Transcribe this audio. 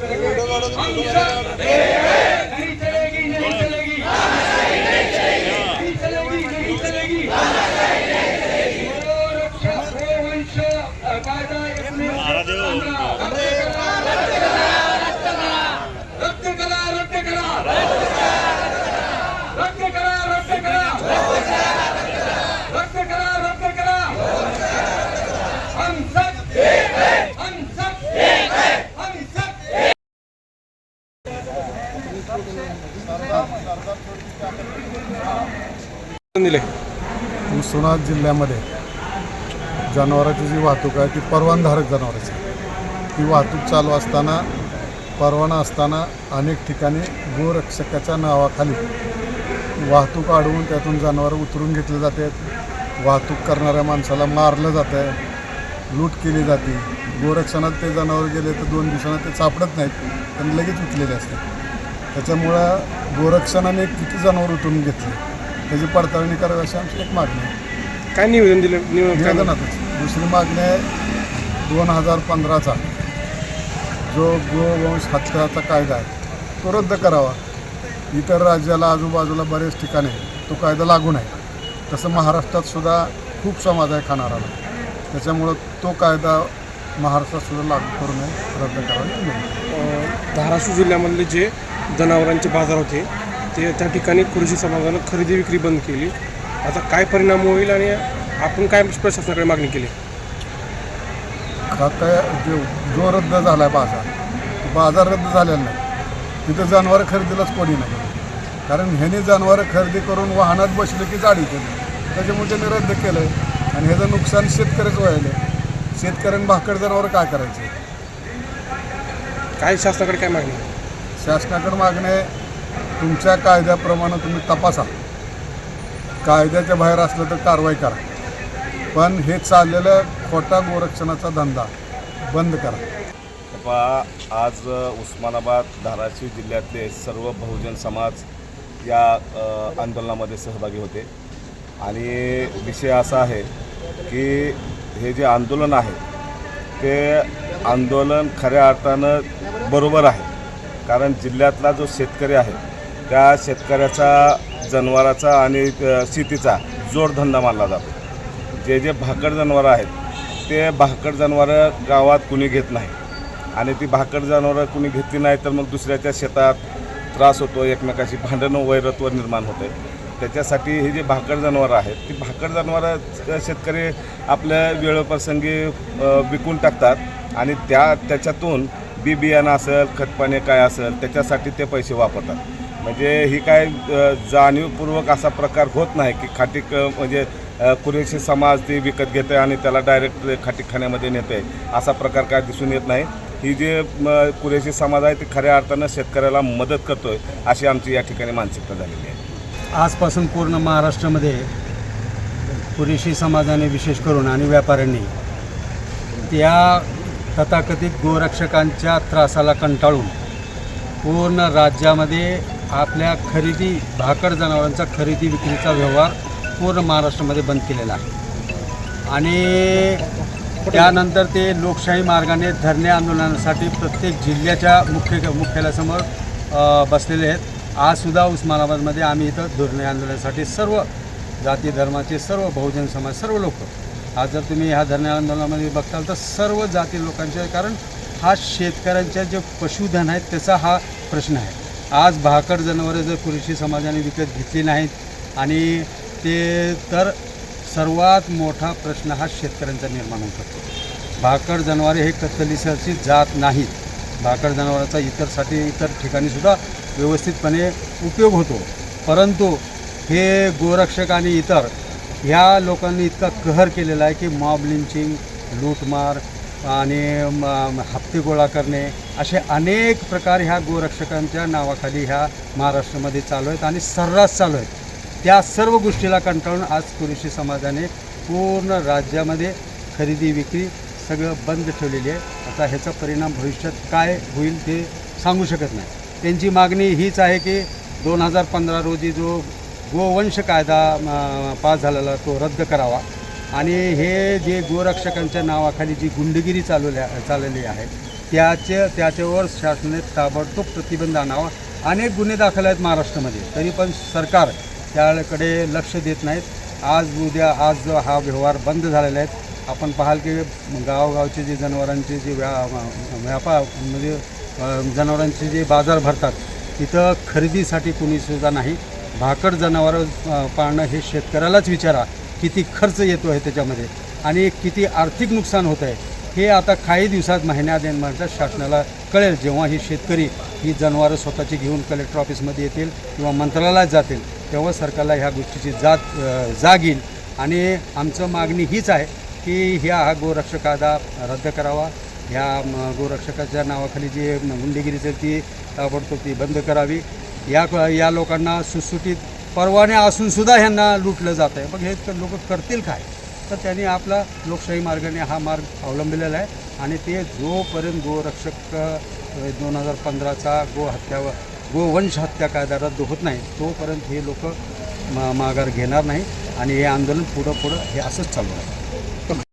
महाराज सब नहीं चलेगी नहीं चलेगी नहीं चलेगी नहीं चलेगी गोरक्षा गोवंश कायदा एकोणीसशे पंधरा रद्द करा रद्द करा रद्द करा रद्द करा रद्द करा रद्द करा हम सब हम सब हम सब दिले. उस्मानाबाद जिल्ह्यामध्ये जनावरांची जी वाहतूक आहे ती परवानधारक जनावरांची. ती वाहतूक चालू असताना परवाना असताना अनेक ठिकाणी गोरक्षकाच्या नावाखाली वाहतूक अडवून त्यातून जनावरं उतरून घेतले जाते. वाहतूक करणाऱ्या माणसाला मारलं जातं लूट केली जाते. गोरक्षणात ते जनावर गेले तर दोन दिवसांना ते सापडत नाहीत पण लगेच उचलेले असतात. त्याच्यामुळं गोरक्षणाने किती जनावर उतरून घेतले? त्याची पडताळणी करावी अशी आमची एक मागणी आहे. काय निवेदन दिलं? निवेदन निवेदनातच दुसरी मागणी आहे दोन हजार पंधराचा जो गोवंश हत्याचा कायदा आहे तो रद्द करावा. इतर राज्याला आजूबाजूला बरेच ठिकाणी तो कायदा लागू नाही तसं महाराष्ट्रात सुद्धा खूप समाज आहे खाणाराला त्याच्यामुळं तो कायदा महाराष्ट्रात सुद्धा लागू करू नये रद्द करावा. ही विनंती. अं, धाराशिव जिल्ह्यामधले जे जनावरांचे बाजार होते. ते त्या ठिकाणी कृषी समाजानं खरेदी विक्री बंद केली. आता काय परिणाम होईल आणि आपण काय प्रशासनाकडे मागणी केली? खाता जो जो रद्द झाला आहे बाजार तो बाजार रद्द झालेला नाही. तिथं जनावरं खरेदीलाच कोणी नाही. कारण ह्याने जनावरं खरेदी करून वाहनात बसले की जाडी केली. त्याच्यामुळे त्यांनी रद्द केलं आहे आणि ह्याचं नुकसान शेतकऱ्याच व्हायलं शेतकऱ्यांनी भाकड जनावरं काय करायचे? काय शासनाकडे काय मागणी? शासनाकडे मागणे तुमच्या कायद्याप्रमाणे तुम्ही तपासा. कायद्याच्या बाहेर असलं तर कारवाई करा. पण हे चाललेलं खोटा गोरक्षणाचा धंदा. बंद करा. पहा आज उस्मानाबाद धाराशिव जिल्ह्यातले सर्व बहुजन समाज या अ, आंदोलनामध्ये सहभागी होते. आणि विषय असा आहे की हे जे आंदोलन आहे ते आंदोलन खऱ्या अर्थानं बरोबर आहे. कारण जिल्ह्यातला जो शेतकरी आहे त्या शेतकऱ्याचा जनावराचा आणि शेतीचा जोडधंदा मानला जातो. जे जे भाकड जनावरं आहेत ते भाकड जनावरं गावात कुणी घेत नाही. आणि ती भाकड जनावरं कुणी घेतली नाही तर मग दुसऱ्याच्या शेतात त्रास होतो एकमेकाशी भांडणं वैरत्व निर्माण होते. त्याच्यासाठी हे जे भाकड जनावरं आहेत ती भाकड जनावरं शेतकरी आपल्या वेळप्रसंगी विकून टाकतात. आणि त्या त्याच्यातून बी बियाणं असेल खतपाणी काय असेल त्याच्यासाठी ते पैसे वापरतात. म्हणजे ही काय जाणीवपूर्वक असा प्रकार होत नाही की खाटीक म्हणजे कुरेशी समाज ती विकत घेते आणि त्याला डायरेक्ट खाटीखाण्यामध्ये नेते असा प्रकार काय दिसून येत नाही. ही जे कुरेशी समाज आहे ती खऱ्या अर्थानं शेतकऱ्याला मदत करतोय अशी आमची या ठिकाणी मानसिकता झालेली आहे. आजपासून पूर्ण महाराष्ट्रामध्ये पुरेशी समाजाने विशेष करून आणि व्यापाऱ्यांनी त्या तथाकथित गोरक्षकांच्या त्रासाला कंटाळून पूर्ण राज्यामध्ये आपल्या खरेदी भाकड जनावरांचा खरेदी विक्रीचा व्यवहार पूर्ण महाराष्ट्रामध्ये बंद केलेला आहे. आणि त्यानंतर ते लोकशाही मार्गाने धरणे आंदोलनासाठी प्रत्येक जिल्ह्याच्या मुख्य मुख्यालयासमोर बसलेले आहेत. आजसुद्धा उस्मानाबादमध्ये आम्ही इथं धरणे आंदोलनासाठी सर्व जाती धर्माचे सर्व बहुजन समाज सर्व लोक आज जर तुम्ही ह्या धरणे आंदोलनामध्ये बघताल तर सर्व जाती लोकांच्या कारण हा शेतकऱ्यांच्या जे पशुधन आहेत त्याचा हा प्रश्न आहे. आज भाकड जनावरं जर पुरुषी समाजाने विकत घेतली नाहीत आणि ते तर सर्वात मोठा प्रश्न हा शेतकऱ्यांचा निर्माण होऊ शकतो भाकड जनावरे हे कत्तलीसाची जात नाहीत. भाकड जनावराचा इतरसाठी इतर ठिकाणीसुद्धा व्यवस्थितपणे उपयोग होतो. परंतु हे गोरक्षक आणि इतर ह्या लोकांनी इतका कहर केलेला आहे की मॉब लिंचिंग लूटमार आणि म- हप्ते गोळा करणे असे अनेक प्रकार ह्या गोरक्षकांच्या नावाखाली ह्या महाराष्ट्रामध्ये चालू आहेत आणि सर्रास चालू आहेत. त्या सर्व गोष्टीला कंटाळून आज कुरेशी समाजाने पूर्ण राज्यामध्ये खरेदी विक्री सगळं बंद ठेवलेली आहे. आता ह्याचा परिणाम भविष्यात काय होईल ते सांगू शकत नाही. त्यांची मागणी हीच आहे की दोन हजार पंधरा रोजी जो गोवंश कायदा पास झालेला तो रद्द करावा. आणि हे जे गोरक्षकांच्या नावाखाली जी गुंडगिरी चालवल्या चाललेली आहे त्याचे त्याच्यावर शासनाने ताबडतोब प्रतिबंध आणावा. अनेक गुन्हे दाखल आहेत महाराष्ट्रामध्ये तरी पण सरकार त्याकडे लक्ष देत नाहीत. आज उद्या आज हा व्यवहार बंद झालेला आहे आपण पाहाल की गावगावचे जे जनावरांचे जे व्या व्यापार म्हणजे जनावरांचे जे बाजार भरतात तिथं खरेदीसाठी कुणीसुद्धा नाही. भाकड जनावरं पाळणं हे शेतकऱ्यालाच विचारा. किती खर्च येतो आहे त्याच्यामध्ये आणि किती आर्थिक नुकसान होतं आहे हे आता काही दिवसात महिन्यात येण्याच्या शासनाला कळेल. जेव्हा ही शेतकरी ही जनावरं स्वतःची घेऊन कलेक्टर ऑफिसमध्ये येतील किंवा मंत्रालयात जातील तेव्हा सरकारला ह्या गोष्टीची जात जाग येईल. आणि आमचं मागणी हीच आहे की ह्या हा गोरक्षक कायदा रद्द करावा. ह्या गोरक्षकाच्या नावाखाली जी गुंडेगिरी ती ताबडतोब ती बंद करावी. या या लोकांना सुटसुटीत परवाने असूनसुद्धा ह्यांना लुटलं जात आहे. मग हे लोक करतील काय? तर त्यांनी आपला लोकशाही मार्गाने हा मार्ग अवलंबिलेला आहे आणि ते जोपर्यंत गोरक्षक दोन हजार पंधराचा गो हत्या गोवंश हत्या कायदा रद्द होत नाही तोपर्यंत हे लोक मा माघार घेणार नाही आणि हे आंदोलन पुढं पुढं हे असंच चालू आहे